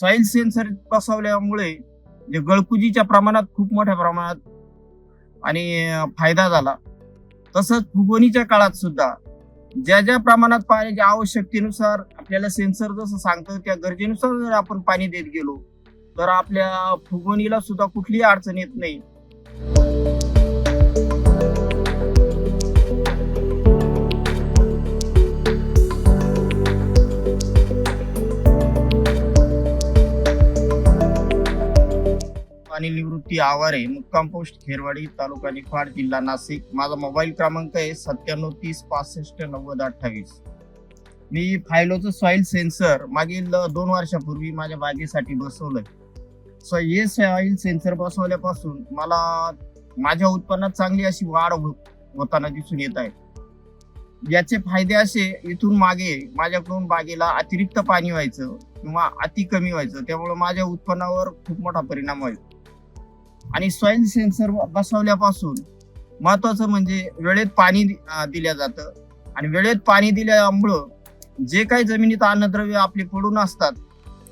Soil sensor बसवल्यामुळे जे गळकुजीच्या प्रमाणात खूप मोठ्या प्रमाणात आणि फायदा झाला. तसंच फुगवणीच्या काळात सुद्धा ज्या ज्या प्रमाणात पाण्याच्या आवश्यकतेनुसार आपल्याला सेन्सर जसं सांगतं त्या गरजेनुसार जर आपण पाणी देत गेलो तर आपल्या फुगवणीला सुद्धा कुठलीही अडचण येत नाही. आणि निवृत्ती आवारे मुक्काम पोस्ट खेरवाडी तालुका निफाड जिल्हा नाशिक. माझा मोबाईल क्रमांक आहे सत्त्याण्णव तीस पासष्ट नव्वद अठ्ठावीस. मी फायलोचं सॉईल सेन्सर मागील दोन वर्षापूर्वी माझ्या बागेसाठी बसवलंय. सो हे सॉईल सेन्सर बसवल्यापासून मला माझ्या उत्पन्नात चांगली अशी वाढ हो- होताना दिसून येत आहे. याचे फायदे असे इथून मागे माझ्याकडून बागेला अतिरिक्त पाणी व्हायचं किंवा अति कमी व्हायचं त्यामुळे माझ्या उत्पन्नावर खूप मोठा परिणाम व्हायचा आणि सॉइल सेन्सर बसवल्यापासून महत्वाचं म्हणजे वेळेत पाणी दि- दिलं जातं. आणि वेळेत पाणी दिल्यामुळं जे काही जमिनीत अन्नद्रव्य आपले पडून असतात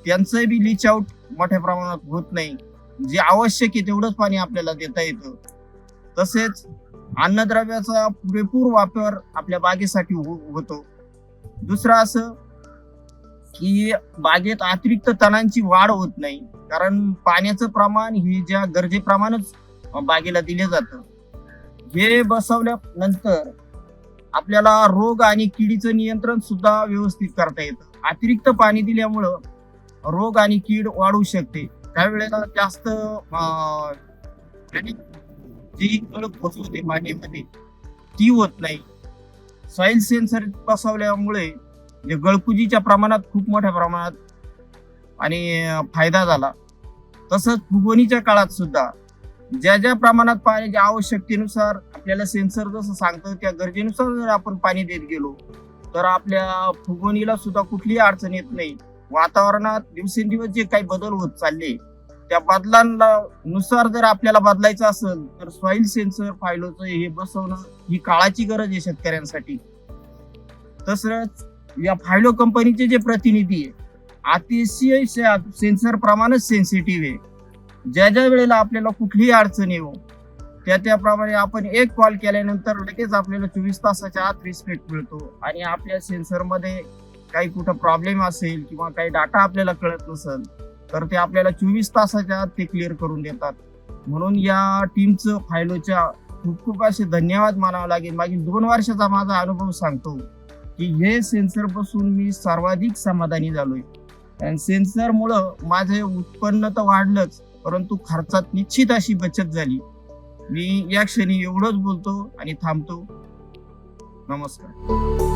त्यांचं बी लिच आउट मोठ्या प्रमाणात होत नाही. जे आवश्यक आहे तेवढंच पाणी आपल्याला देता येतं. तसेच अन्नद्रव्याचा पुरेपूर वापर आपल्या बागेसाठी हो- होतो. दुसरं असं की बागेत अतिरिक्त तणांची वाढ होत नाही. कारण पाण्याचं प्रमाण हे ज्या गरजेप्रमाणेच बागेला दिले जातं. हे बसवल्यानंतर आपल्याला रोग आणि किडीचं नियंत्रण सुद्धा व्यवस्थित करता येतं. अतिरिक्त पाणी दिल्यामुळं रोग आणि कीड वाढू शकते. त्यावेळेला जास्त अं, जी कळप होते पाण्यामध्ये ती होत नाही. सॉइल सेन्सर बसवल्यामुळे म्हणजे गळकुजीच्या प्रमाणात खूप मोठ्या प्रमाणात आणि फायदा झाला. तसंच फुगवणीच्या काळात सुद्धा ज्या ज्या प्रमाणात पाण्याच्या आवश्यकतेनुसार आपल्याला सेन्सर जसं सांगतं त्या गरजेनुसार जर आपण पाणी देत गेलो तर आपल्या फुगवणीला सुद्धा कुठलीही अडचण येत नाही. वातावरणात दिवसेंदिवस जे काही बदल होत चालले त्या बदलांना नुसार जर आपल्याला बदलायचं असेल तर सॉइल सेन्सर फायलोचं हे बसवणं ही काळाची गरज आहे शेतकऱ्यांसाठी. तसंच या फायलो कंपनीचे जे प्रतिनिधी आहे अतिशय सेन्सर प्रमाणेच सेन्सिटिव्ह आहे. ज्या ज्या वेळेला आपल्याला कुठलीही अडचण येऊ त्या त्याप्रमाणे आपण एक कॉल केल्यानंतर लगेच आपल्याला चोवीस तासाच्या आत रिस्पेक्ट मिळतो. आणि आपल्या सेन्सरमध्ये काही कुठं प्रॉब्लेम असेल किंवा काही डाटा आपल्याला कळत नसेल तर ते आपल्याला चोवीस तासाच्या आत ते क्लिअर करून देतात. म्हणून या टीमचं फायलोच्या खूप खूप असे धन्यवाद मानावं लागेल. मागील दोन वर्षाचा माझा अनुभव सांगतो. की हे सेन्सरपासून मी सर्वाधिक समाधानी झालोय. आणि सेन्सरमुळं माझे उत्पन्न तर वाढलंच परंतु खर्चात निश्चित अशी बचत झाली. मी या क्षणी एवढंच बोलतो आणि थांबतो. नमस्कार.